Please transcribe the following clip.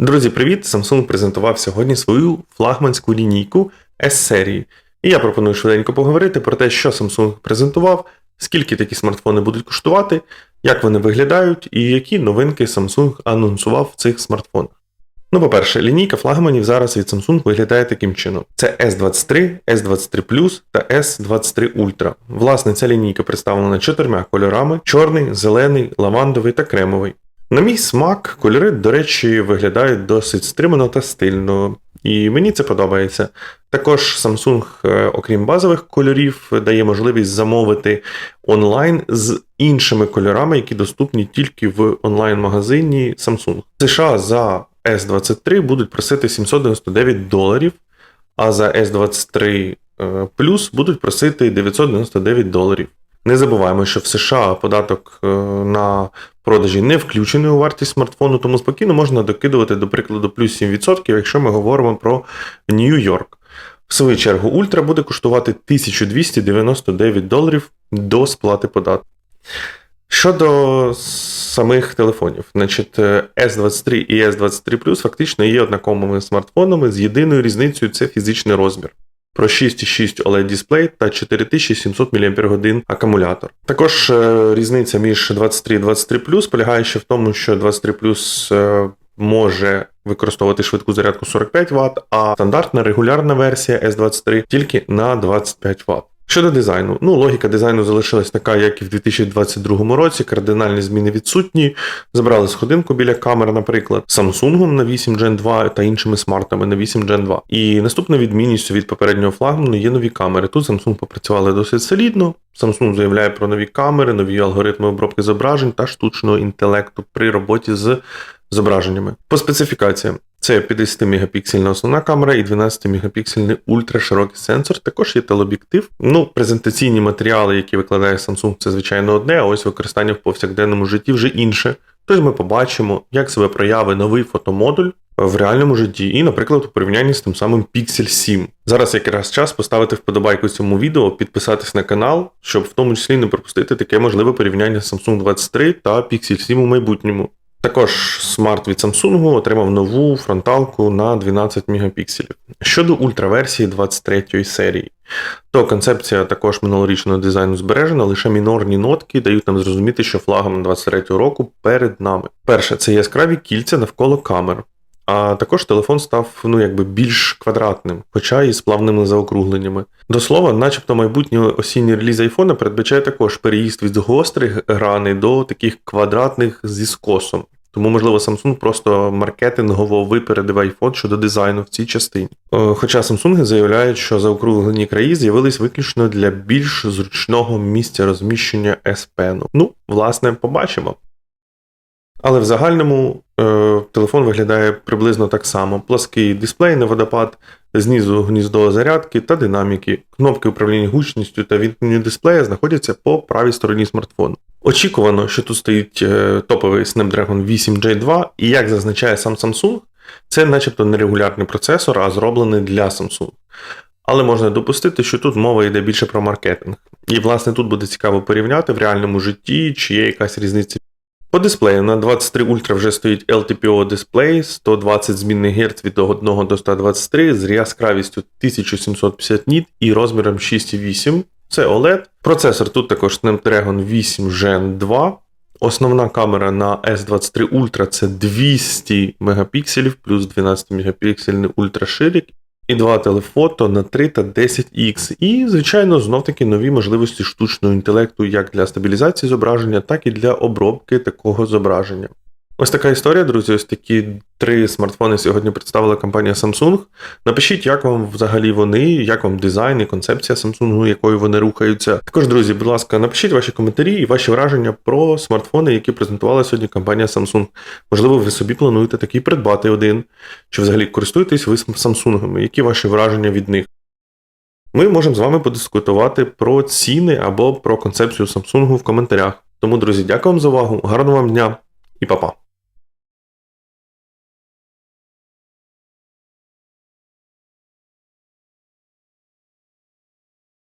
Друзі, привіт! Samsung презентував сьогодні свою флагманську лінійку S-серії. І я пропоную швиденько поговорити про те, що Samsung презентував, скільки такі смартфони будуть коштувати, як вони виглядають і які новинки Samsung анонсував в цих смартфонах. Ну, по-перше, лінійка флагманів зараз від Samsung виглядає таким чином: це S23, S23 Plus та S23 Ultra. Власне, ця лінійка представлена чотирма кольорами: чорний, зелений, лавандовий та кремовий. На мій смак, кольори, до речі, виглядають досить стримано та стильно, і мені це подобається. Також Samsung, е, окрім базових кольорів, дає можливість замовити онлайн з іншими кольорами, які доступні тільки в онлайн-магазині Samsung. США за S23 будуть просити 799 доларів, а за S23 е, Plus будуть просити 999 доларів. Не забуваємо, що в США податок е, на продажі не включений у вартість смартфону, тому спокійно можна докидувати, до прикладу, плюс 7%, якщо ми говоримо про Нью-Йорк. В свою чергу, Ультра буде коштувати 1299 доларів до сплати податку. Щодо самих телефонів, значить, S23 і S23 Plus фактично є однаковими смартфонами з єдиною різницею це фізичний розмір. Про 6,6 OLED дисплей та 4700 мАч акумулятор. Також е, різниця між 23 і 23 Plus полягає ще в тому, що 23 Plus е, може використовувати швидку зарядку 45 Вт, а стандартна регулярна версія S23 тільки на 25 Вт. Щодо дизайну, ну логіка дизайну залишилась така, як і в 2022 році. Кардинальні зміни відсутні. Забрали сходинку біля камер, наприклад, Samsung на 8 Gen 2 та іншими смартами на 8 Gen 2. І наступною відмінністю від попереднього флагману є нові камери. Тут Samsung попрацювали досить солідно. Самсунг заявляє про нові камери, нові алгоритми обробки зображень та штучного інтелекту при роботі з зображеннями. По специфікаціям. Це 50 мегапіксельна основна камера і 12 мегапіксельний ультраширокий сенсор. Також є телеоб'єктив. Ну, презентаційні матеріали, які викладає Samsung, це звичайно одне, а ось використання в повсякденному житті вже інше. Тож ми побачимо, як себе прояви новий фотомодуль в реальному житті, і, наприклад, у порівнянні з тим самим Pixel 7. Зараз якраз час поставити вподобайку цьому відео, підписатись на канал, щоб в тому числі не пропустити таке можливе порівняння Samsung 23 та Pixel 7 у майбутньому. Також смарт від Samsung отримав нову фронталку на 12 мегапікселів. Щодо ультраверсії 23 серії, то концепція також минулорічного дизайну збережена, лише мінорні нотки дають нам зрозуміти, що флагом 23 року перед нами. Перше, це яскраві кільця навколо камер. А також телефон став ну якби більш квадратним, хоча і з плавними заокругленнями. До слова, начебто, майбутній осінній реліз айфона передбачає також переїзд від гострих граней до таких квадратних зі скосом. Тому, можливо, Samsung просто маркетингово випередив iPhone щодо дизайну в цій частині. Е, хоча Samsung заявляють, що заокруглені краї з'явились виключно для більш зручного місця розміщення S Pen. Ну, власне, побачимо. Але в загальному е, телефон виглядає приблизно так само: плаский дисплей на водопад, знизу гніздо зарядки та динаміки. Кнопки управління гучністю та вімкнення дисплея знаходяться по правій стороні смартфону. Очікувано, що тут стоїть е, топовий Snapdragon 8J2, і як зазначає сам Samsung, це начебто нерегулярний процесор, а зроблений для Samsung. Але можна допустити, що тут мова йде більше про маркетинг. І, власне, тут буде цікаво порівняти в реальному житті, чи є якась різниця. По дисплею на 23 Ultra вже стоїть LTPO дисплей 120 змінних Гц від 1 до 123 з яскравістю 1750 ніт і розміром 6,8. Це OLED. Процесор тут також Snapdragon 8 Gen 2. Основна камера на S23 Ultra це 200 мегапікселів плюс 12 мегапіксельний ультраширик. І два телефото на 3 та 10X. І, звичайно, знов-таки нові можливості штучного інтелекту як для стабілізації зображення, так і для обробки такого зображення. Ось така історія, друзі. Ось такі три смартфони сьогодні представила компанія Samsung. Напишіть, як вам взагалі вони, як вам дизайн і концепція Samsung, якою вони рухаються. Також, друзі, будь ласка, напишіть ваші коментарі і ваші враження про смартфони, які презентувала сьогодні компанія Samsung. Можливо, ви собі плануєте такий придбати один, чи взагалі користуєтесь ви Samsung, які ваші враження від них. Ми можемо з вами подискутувати про ціни або про концепцію Samsung в коментарях. Тому, друзі, дякую вам за увагу, гарного вам дня і па-па!